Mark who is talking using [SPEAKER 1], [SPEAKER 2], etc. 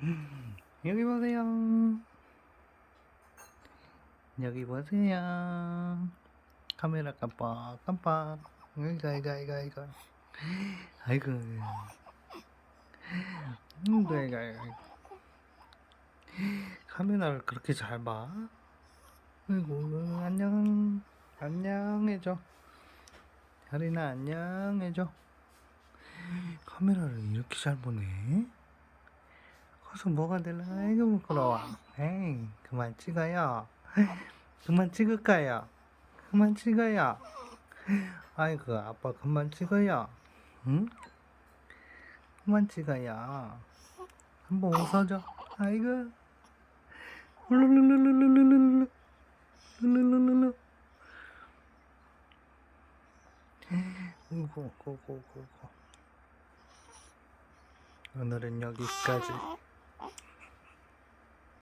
[SPEAKER 1] 여기 보세요. 여기 보세요. 카메라 깜빡 깜빡. 이거 이거 이거 이거. 아이고. 음, 이거 이거 이거. 카메라를 그렇게 잘 봐? 아이고 안녕 안녕 해줘. 혈이나 안녕 해줘. 카메라를 이렇게 잘 보네. 커서 뭐가 될라? 아이고 부끄러워. 에이 그만 찍어요. 그만 찍을까요? 그만 찍어요. 아이고 아빠 그만 찍어요. 응? 그만 찍어요. 한번 웃어줘. 아이고. 룰루루루루루루루. 룰루루루루. 우고 고고고고. 오늘은 여기까지.